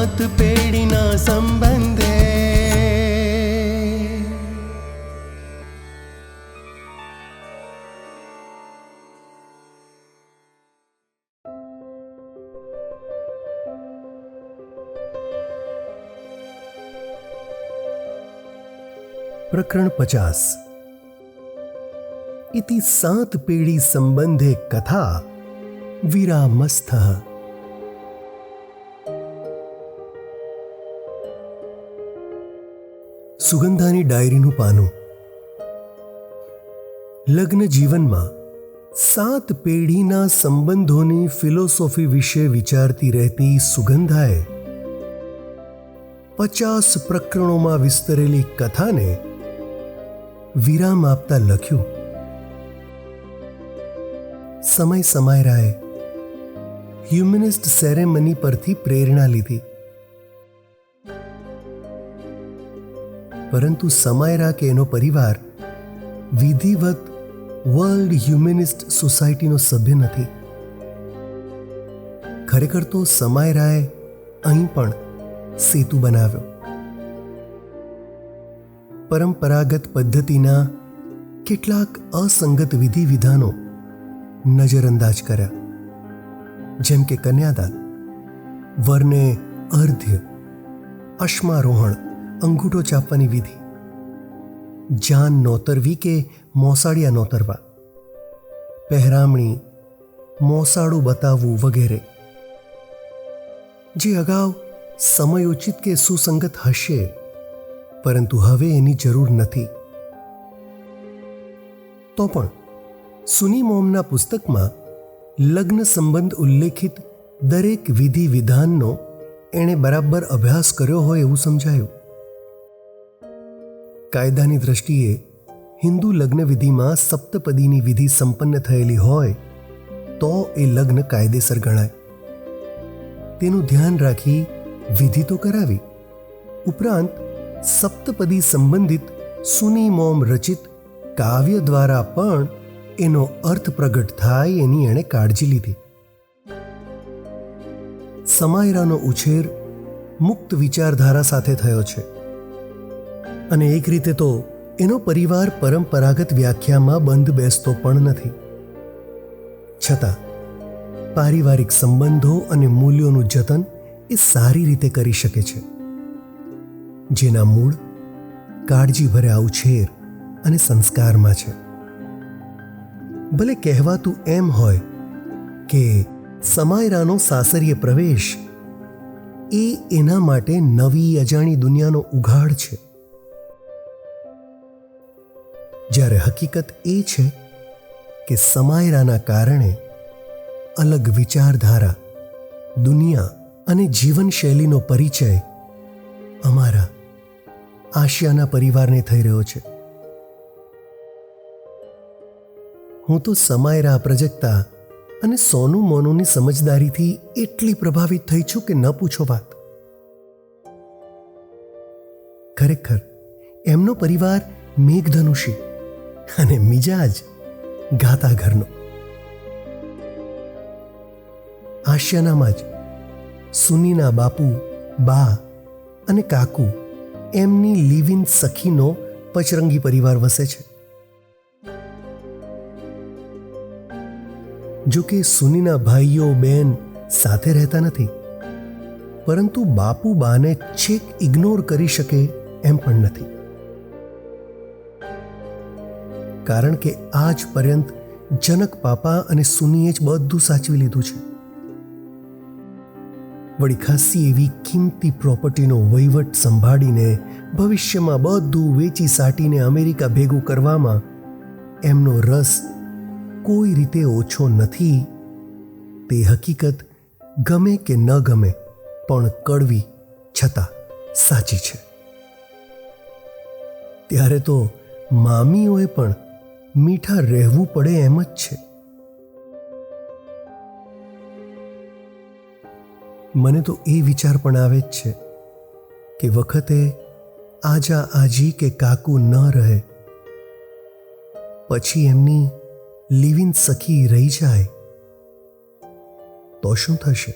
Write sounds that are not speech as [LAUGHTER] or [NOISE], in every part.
સાત પેઢીના સંબંધે પ્રકરણ પચાસ ઇતિ સાત પેઢી સંબંધે કથા વિરામસ્થ સુગંધાની ડાયરીનું પાનું. લગ્ન જીવનમાં સાત પેઢીના સંબંધોની ફિલોસોફી વિશે વિચારતી રહેતી સુગંધાએ પચાસ પ્રકરણોમાં વિસ્તરેલી કથાને વિરામ આપતા લખ્યું. સમય સમાયરાએ હ્યુમનિસ્ટ સેરેમની પરથી પ્રેરણા લીધી. પરંતુ સમાયરા કે એનો પરિવાર વિધિવત વર્લ્ડ હ્યુમેનિસ્ટ સોસાયટીનો સભ્ય નથી. ખરેખર તો સમાયરાએ અહીં પણ સેતુ બનાવ્યો. પરંપરાગત પદ્ધતિના કેટલાક અસંગત વિધિ વિધાનો નજરઅંદાજ કર્યા. જેમ કે કન્યાદાન, વરને અર્ધ્ય, અશ્મારોહણ અંગૂઠો ચાપવાની વિધિ. જાન નોતરવી કે મોસાળિયા નોતરવા? પહેરામણી, મોસાળું બતાવવું વગેરે. જે અગાઉ સમયોચિત કે સુસંગત હશે, પરંતુ હવે એની જરૂર નથી. તો પણ સુની મોમના પુસ્તકમાં લગ્ન સંબંધ ઉલ્લેખિત દરેક વિધિ વિધાનનો એણે બરાબર અભ્યાસ કર્યો હોય એવું સમજાયું. કાયદાની દ્રષ્ટિએ હિન્દુ લગ્ન વિધિમાં સપ્તપદીની વિધિ સંપન્ન થયેલી હોય, તો એ લગ્ન કાયદેસર ગણાય. તેનું ધ્યાન રાખી વિધિ તો કરાવી. ઉપરાંત, સપ્તપદી સંબંધિત સુની મોમ રચિત કાવ્ય દ્વારા પણ એનો અર્થ પ્રગટ થાય એની એણે કાળજી લીધી. સમાયરાનો ઉછેર મુક્ત વિચારધારા સાથે થયો છે. અને એક રીતે તો એનો પરિવાર પરંપરાગત વ્યાખ્યામાં બંધ બેસતો પણ નથી. છતાં, પારિવારિક સંબંધો અને મૂલ્યોનું જતન એ સારી રીતે કરી શકે છે. જેના મૂળ કાળજીભર્યા ઉછેર અને સંસ્કારમાં છે. ભલે કહેવાતું એમ હોય કે સમાયરાનો સાસરીય પ્રવેશ એ એના માટે નવી અજાણી દુનિયાનો ઉઘાડ છે. જ્યારે હકીકત એ છે કે સમાયરાના કારણે અલગ વિચારધારા, દુનિયા અને જીવનશૈલીનો પરિચય અમારા આશિયાના પરિવારને થઈ રહ્યો છે. હું તો સમાયરા પ્રજક્તા અને સોનું મોનુની સમજદારીથી એટલી પ્રભાવિત થઈ છું કે ન પૂછો વાત. ખરેખર, એમનો પરિવાર મેઘધનુષી અને મિજાજ ગાતા ઘરનો. આશિયાનામાં જ સુનીના બાપુ, બા અને કાકુ એમની લિવિન સખીનો પચરંગી પરિવાર વસે છે. જો કે સુનીના ભાઈઓ, બેન સાથે રહેતા નથી, પરંતુ બાપુ, બાને છેક ઇગ્નોર કરી શકે એમ પણ નથી. કારણ કે આજ પર્યંત જનક પાપા અને સુનીએ જ બધું સાચવી લીધું છે. વળી ખાસી એવી કિંમતી પ્રોપર્ટીનો વહીવટ સંભાળીને ભવિષ્યમાં બધું વેચી સાટીને અમેરિકા ભેગું કરવામાં એમનો રસ કોઈ રીતે ઓછો નથી. તે હકીકત ગમે કે ન ગમે પણ કડવી છતાં સાચી છે. ત્યારે તો મામીઓએ પણ મીઠા રહેવું પડે એમ જ છે. મને તો એ વિચાર પણ આવે જ છે કે વખતે આજા આજી કે કાકુ ન રહે. પછી એમની લિવિન સખી રહી જાય. તો શું થશે?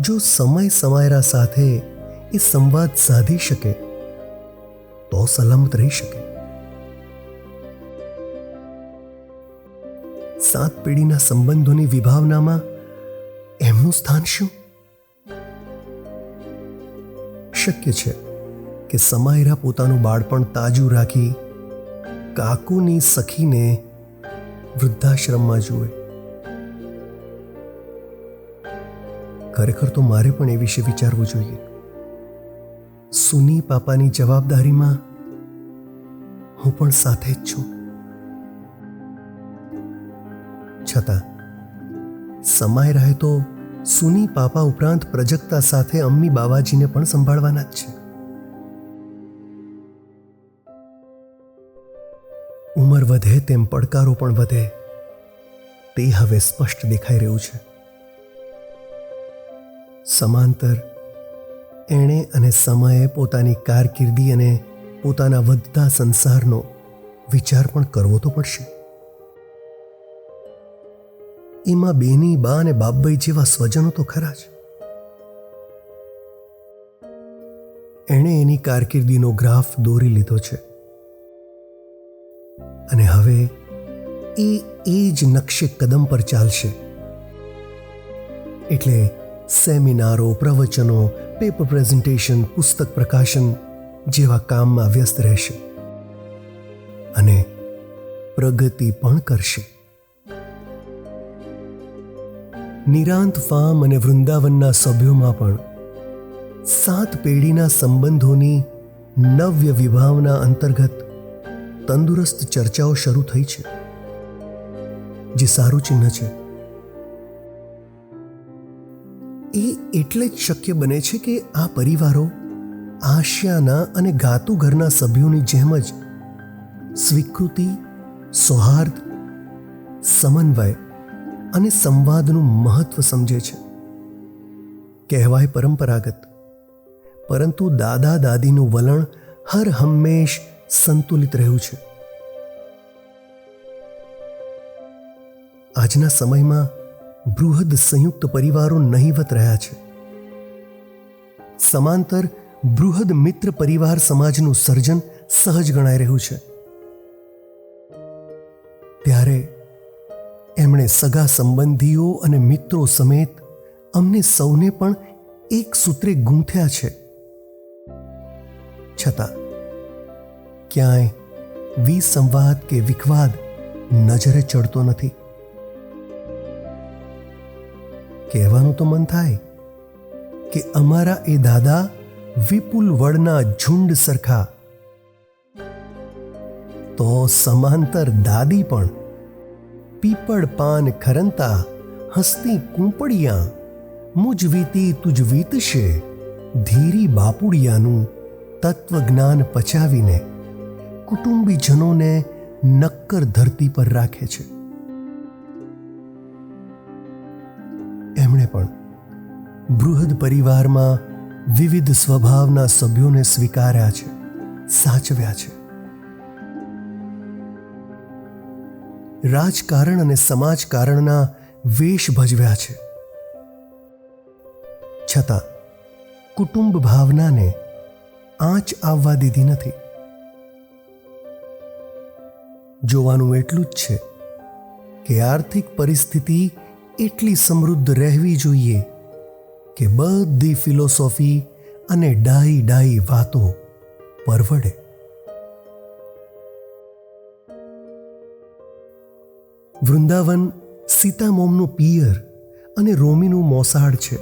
જો સમય સમાયરા સાથે એ સંવાદ સાધી શકે તો સલામત રહી શકે. સાત પેઢીના સંબંધોની વિભાવનામાં એમનું સ્થાન શું? શક્ય છે કે સમાયરા પોતાનું બાળપણ તાજું રાખી કાકુની સખીને વૃદ્ધાશ્રમમાં જુએ. ખરેખર તો મારે પણ એ વિશે વિચારવું જોઈએ. સુની પાપાની જવાબદારીમાં હું પણ સાથે જ છું. છતાં, સમાય રહે તો સુની પાપા ઉપરાંત પ્રજક્તા સાથે અમ્મી બાવાજીને પણ સંભાળવાના જ છે. ઉંમર વધે તેમ પડકારો પણ વધે, તે હવે સ્પષ્ટ દેખાઈ રહ્યું છે. સમાંતર એણે અને સમયે પોતાની કારકિર્દી અને પોતાના વધતા સંસારનો વિચાર પણ કરવો તો પડશે. એમાં બેની બા અને બાપભાઈ જેવા સ્વજનો તો ખરા જ. એણે એની કારકિર્દીનો ગ્રાફ દોરી લીધો છે. અને હવે એ એ જ નકશે કદમ પર ચાલશે. એટલે સેમિનારો, પ્રવચનો, પેપર પ્રેઝન્ટેશન, પુસ્તક પ્રકાશન જેવા કામમાં વ્યસ્ત રહેશે અને પ્રગતિ પણ કરશે. નિરાંત ફાર્મ અને વૃંદાવનના સભ્યોમાં પણ સાત પેઢીના સંબંધોની નવ્ય વિભાવના અંતર્ગત તંદુરસ્ત ચર્ચાઓ શરૂ થઈ છે, જે સારું ચિહ્ન છે. એ એટલે જ શક્ય બને છે કે આ પરિવારો આશિયાના અને ગાતુ ઘરના સભ્યોની જેમ જ સ્વીકૃતિ, સૌહાર્દ, સમન્વય અને સંવાદનું મહત્વ સમજે છે. કહેવાય પરંપરાગત, પરંતુ દાદા દાદીનું વલણ હર હંમેશ સંતુલિત રહ્યું છે. આજના સમયમાં બૃહદ સંયુક્ત પરિવારો નહીવત રહ્યા છે. સમાંતર બૃહદ મિત્ર પરિવાર સમાજનું સર્જન સહજ ગણાઈ રહ્યું છે. ત્યારે એમણે સગા સંબંધીઓ અને મિત્રો સમેત અમને સૌને પણ એક સૂત્રે ગૂંથ્યા છે. છતાં ક્યાંય વિસંવાદ કે વિખવાદ નજરે ચડતો નથી. કહેવાનું તો મન થાય કે અમારા એ દાદા વિપુલ વડના ઝુંડ સરખા. તો સમાંતર દાદી પણ પીપળ પાન ખરંતા હસતી કૂંપડિયા મુજ વીતી તુજ વીતશે ધીરી બાપુડિયાનું તત્વજ્ઞાન પચાવીને કુટુંબીજનોને નક્કર ધરતી પર રાખે છે. બૃહદ પરિવારમાં વિવિધ સ્વભાવના સભ્યોને સ્વીકાર્યા છે, સાચવ્યા છે. રાજકારણ અને સમાજકારણના વેશ ભજવ્યા છે. છતાં, કુટુંબ ભાવનાને આંચ આવવા દીધી નથી. જોવાનું એટલું જ છે કે આર્થિક પરિસ્થિતિ એટલી સમૃદ્ધ રહેવી જોઈએ કે બધી ફિલોસોફી અને ડાઈ ડાઈ વાતો પરવડે. વૃંદાવન સીતામોમનું પિયર અને રોમીનું મોસાળ છે.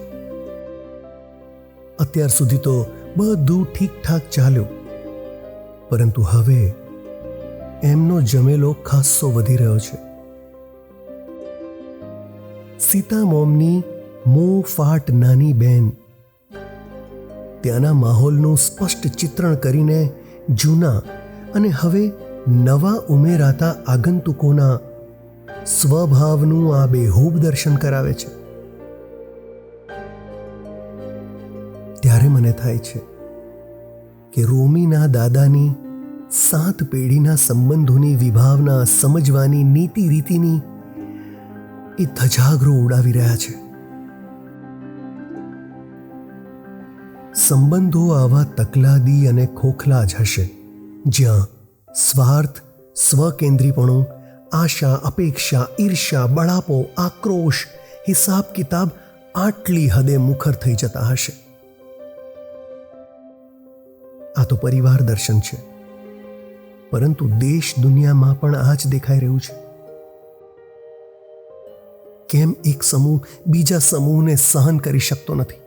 અત્યાર સુધી તો બધું ઠીકઠાક ચાલ્યું. પરંતુ હવે એમનો જમેલો ખાસ્સો વધી રહ્યો છે. સીતામોમની મોં ફાટ નાની બેન. ત્યાંના માહોલનું સ્પષ્ટ ચિત્રણ કરીને જૂના અને હવે નવા ઉમેરાતા આગંતુકોના સ્વભાવનું આ બેહૂબ દર્શન કરાવે છે. ત્યારે મને થાય છે કે રોમીના દાદાની સાત પેઢીના સંબંધોની વિભાવના સમજવાની નીતિ રીતિની એ ધજાગરો ઉડાવી રહ્યા છે. સંબંધો આવા તકલાદી અને ખોખલા જ હશે, જ્યાં સ્વાર્થ, સ્વકેન્દ્રીપણું, આશા, અપેક્ષા ઈર્ષા બળાપો, આક્રોશ, હિસાબ કિતાબ આટલી હદે મુખર થઈ જતા હશે. આ તો પરિવાર દર્શન છે, પરંતુ દેશ દુનિયામાં પણ આ જ દેખાઈ રહ્યું છે. કેમ એક સમૂહ બીજા સમૂહને સહન કરી શકતો નથી?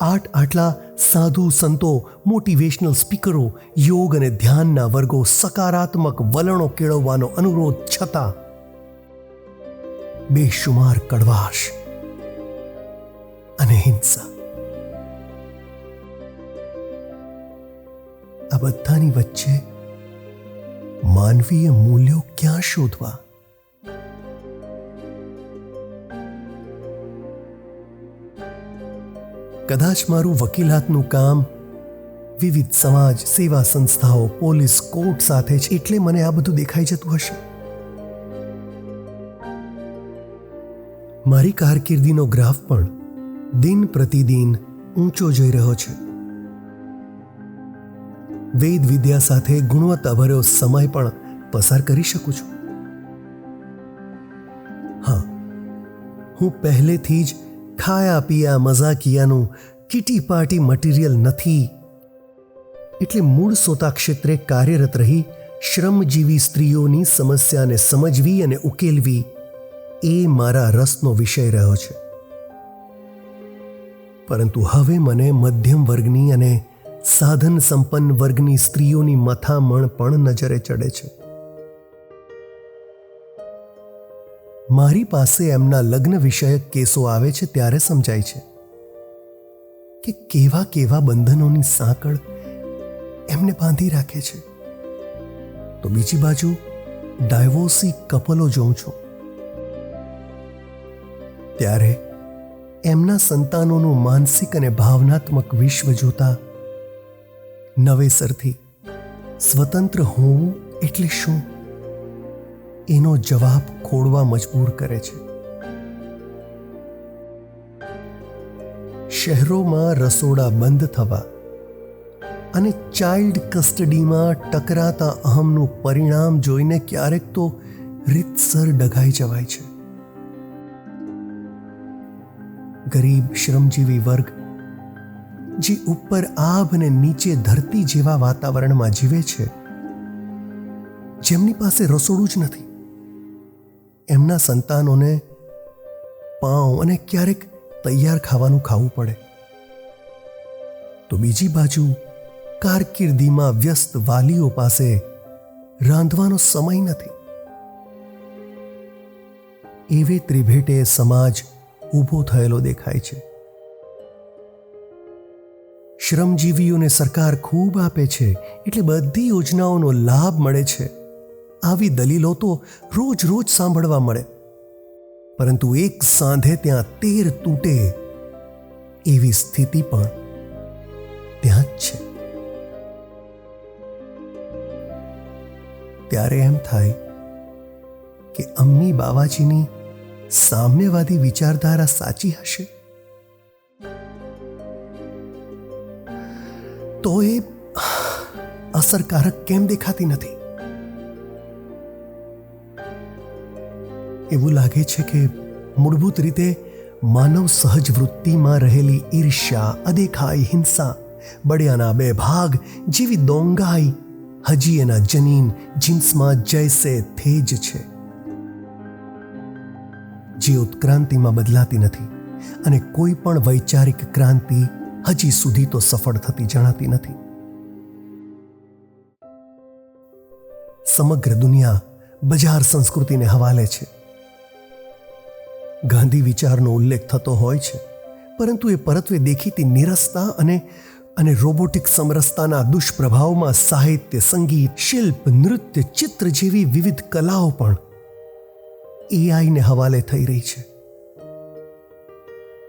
આટ આટલા સાધુ સંતો મોટિવેશનલ સ્પીકરો, યોગ અને ધ્યાનના વર્ગો સકારાત્મક વલણો કેળવવાનો અનુરોધ છતાં બેશુમાર કડવાશ અને હિંસા. આ બધાની વચ્ચે માનવીય મૂલ્યો ક્યાં શોધવા? કદાચ મારું વકીલાતનું કામ વિવિધ સમાજ, સેવા સંસ્થાઓ, પોલીસ, કોર્ટ સાથે છે એટલે મને આ બધું દેખાઈ જતું હશે. મારી કારકિર્દીનો ગ્રાફ પણ દિન પ્રતિદિન ઊંચો જઈ રહ્યો છે. વેદ વિદ્યા સાથે ગુણવત્તાભર્યો સમય પણ પસાર કરી શકું છું. હા, હું પહેલેથી જ ખાયા પીયા મઝાકિયાનું કીટી પાર્ટી મટીરિયલ નથી. એટલે મૂળ સોતા ક્ષેત્રે કાર્યરત રહી શ્રમજીવી સ્ત્રીઓની સમસ્યાને સમજવી અને ઉકેલવી એ મારા રસનો વિષય રહ્યો છે. પરંતુ હવે મને મધ્યમ વર્ગની અને સાધન સંપન્ન વર્ગની સ્ત્રીઓની મથામણ પણ નજરે ચડે છે. મારી પાસે એમના લગ્ન વિષયક કેસો આવે છે ત્યારે સમજાય છે કે કેવા કેવા બંધનોની સાંકળ એમને બાંધી રાખે છે. તો બીજી બાજુ, ડાયવોર્સી કપલો જોઉં છું. ત્યારે એમના સંતાનોનું માનસિક અને ભાવનાત્મક વિશ્વ જોતા નવેસરથી સ્વતંત્ર હોવું એટલે શું? એનો જવાબ ખોડવા મજબૂર કરે છે. શહેરોમાં રસોડા બંધ થવા અને ચાઇલ્ડ કસ્ટડીમાં ટકરાતા અહમનું પરિણામ જોઈને ક્યારેક તો રીતસર ડઘાઈ જવાય છે. ગરીબ, શ્રમજીવી વર્ગ, જે ઉપર આભ અને નીચે ધરતી જેવા વાતાવરણમાં જીવે છે, જેમની પાસે રસોડું જ નથી. એમના સંતાનોને પાઉં અને ક્યારેક તૈયાર ખાવાનું ખાવું પડે. તો બીજી બાજુ કારકિર્દીમાં વ્યસ્ત વાલીઓ પાસે રાંધવાનો સમય નથી. એવે ત્રિભેટે સમાજ ઊભો થયેલો દેખાય છે. શ્રમજીવીઓને સરકાર ખૂબ આપે છે, એટલે બધી યોજનાઓનો લાભ મળે છે. આવી દલીલો તો રોજ રોજ સાંભળવા મળે. પરંતુ એક સાંધે ત્યાં તેર તૂટે એવી સ્થિતિ પણ ત્યાં જ છે. ત્યારે એમ થાય કે અમ્મી બાવાજીની સામ્યવાદી વિચારધારા સાચી હશે? તો એ અસરકારક કેમ દેખાતી નથી? એવું લાગે છે કે મૂળભૂત રીતે માનવ સહજ વૃત્તિમાં રહેલી ઈર્ષ્યા, અદેખાઈ, હિંસા, બળિયાના બે ભાગ, જેવી દોંગાઈ હજી એના જનીન જીન્સમાં જૈસે થે જ છે. જે ઉત્ક્રાંતિમાં બદલાતી નથી અને કોઈ પણ વૈચારિક ક્રાંતિ હજી સુધી તો સફળ થતી જણાતી નથી. સમગ્ર દુનિયા બજાર સંસ્કૃતિને હવાલે છે. ગાંધી વિચારનો ઉલ્લેખ થતો હોય છે. પરંતુ એ પરત્વે દેખીતી નિરસતા અને અને રોબોટિક સમરસતાના દુષ્પ્રભાવમાં સાહિત્ય, સંગીત, શિલ્પ, નૃત્ય, ચિત્ર જેવી વિવિધ કલાઓ પણ એઆઈને હવાલે થઈ રહી છે.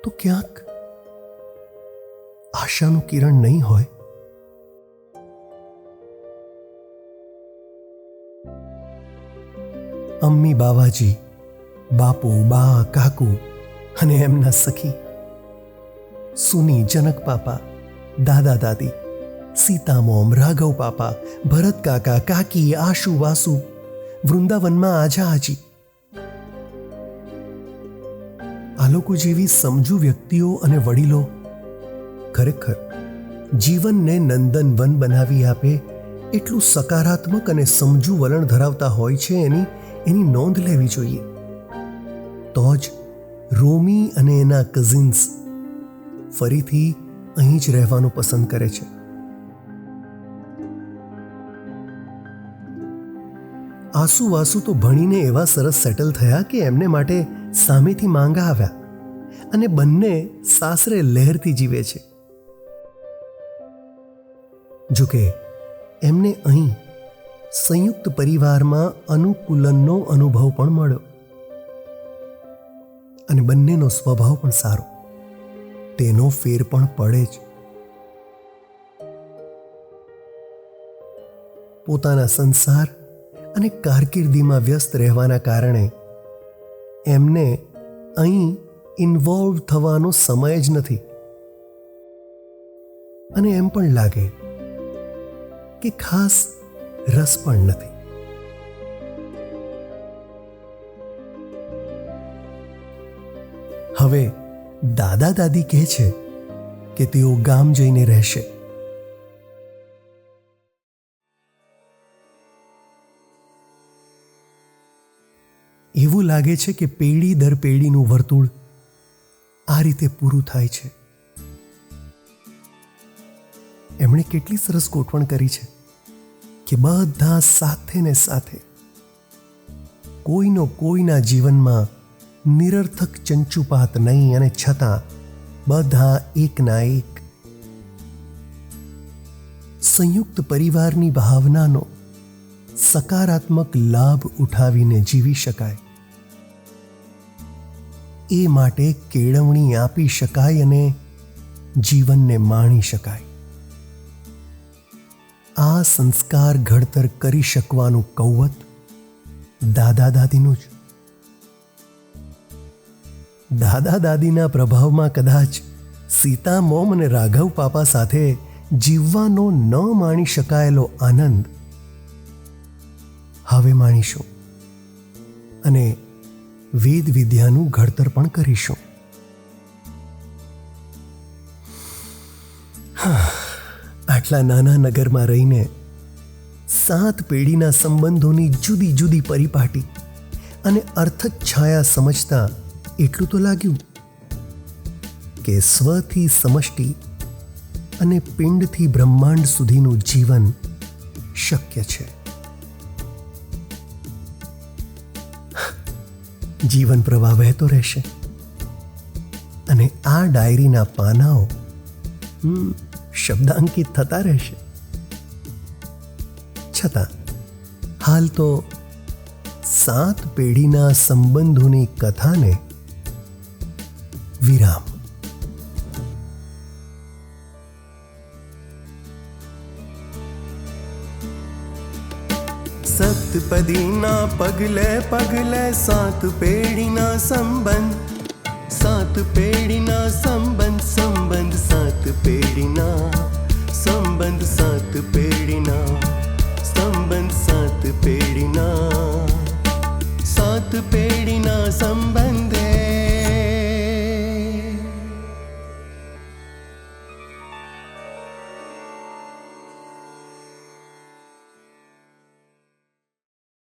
તો ક્યાંક આશાનું કિરણ નહીં હોય? અમ્મી બાવાજી બાપુ, બા, કાકુ અને એમના સખી, સુની, જનક પાપા, દાદા, દાદી, સીતામોમ, રાઘવ પાપા, ભરત કાકા, કાકી, આશુ, વાસુ, વૃંદાવનમાં આજા આજી આ લોકો જેવી સમજુ વ્યક્તિઓ અને વડીલો ખરેખર જીવનને નંદનવન બનાવી આપે, એટલું સકારાત્મક અને સમજુ વલણ ધરાવતા હોય છે એની એની નોંધ લેવી જોઈએ. તો જ રોમી અને એના કઝિન્સ ફરીથી અહીં જ રહેવાનું પસંદ કરે છે. આસુ વાસુ તો ભણીને એવા સરસ સેટલ થયા કે એમને માટે સામેથી માંગા આવ્યા અને બંને સાસરે લહેરથી જીવે છે. જોકે એમને અહીં સંયુક્ત પરિવારમાં અનુકૂલનનો અનુભવ પણ મળ્યો. અને બંનેનો સ્વભાવ પણ સારો. તેનો ફેર પણ પડે જ. પોતાના સંસાર અને કારકિર્દીમાં વ્યસ્ત રહેવાના કારણે એમને અહીં ઇન્વોલ્વ થવાનો સમય જ નથી. અને એમ પણ લાગે કે ખાસ રસ પણ નથી. હવે દાદા દાદી કહે છે કે તેઓ ગામ જઈને રહેશે. એવું લાગે છે કે પેઢી દર પેઢીનું વર્તુળ આ રીતે પૂરું થાય છે. એમણે કેટલી સરસ ગોઠવણ કરી છે કે બધા સાથે ને સાથે કોઈનો કોઈના જીવનમાં નિરર્થક ચંચુપાત નહીં અને છતાં બધા એકના એક. સંયુક્ત પરિવારની ભાવનાનો સકારાત્મક લાભ ઉઠાવીને જીવી શકાય. એ માટે કેળવણી આપી શકાય અને જીવનને માણી શકાય. આ સંસ્કાર ઘડતર કરી શકવાનું કૌવત દાદા દાદીનું જ. દાદા દાદીના પ્રભાવમાં કદાચ સીતા, મોમ અને રાઘવ પાપા સાથે જીવવાનો ન માણી શકાયેલો આનંદ હવે માણીશું અને વેદ વિદ્યાનું ઘડતર પણ કરીશું. [SIGHS] આટલા નાના નગરમાં રહીને સાત પેઢીના સંબંધોની જુદી જુદી પરિપાટી અને અર્થક છાયા સમજતા એટલું તો લાગ્યું કે સ્વથી સમષ્ટિ અને પિંડથી બ્રહ્માંડ સુધીનું જીવન શક્ય છે. જીવન પ્રવાહ વહેતો રહેશે અને આ ડાયરીના પાનાઓ શબ્દાંકિત થતા રહેશે. છતાં, હાલ તો સાત પેઢીના સંબંધોની કથાને વિરામ સપ્તપદીના પગલે પગલે સાત પેઢીના સંબંધ સાત પેઢીના સંબંધ સંબંધ સાત પેઢીના સંબંધ સાત પેઢીના સંબંધ સાત પેઢીના સાત સાત પેઢીના સંબંધ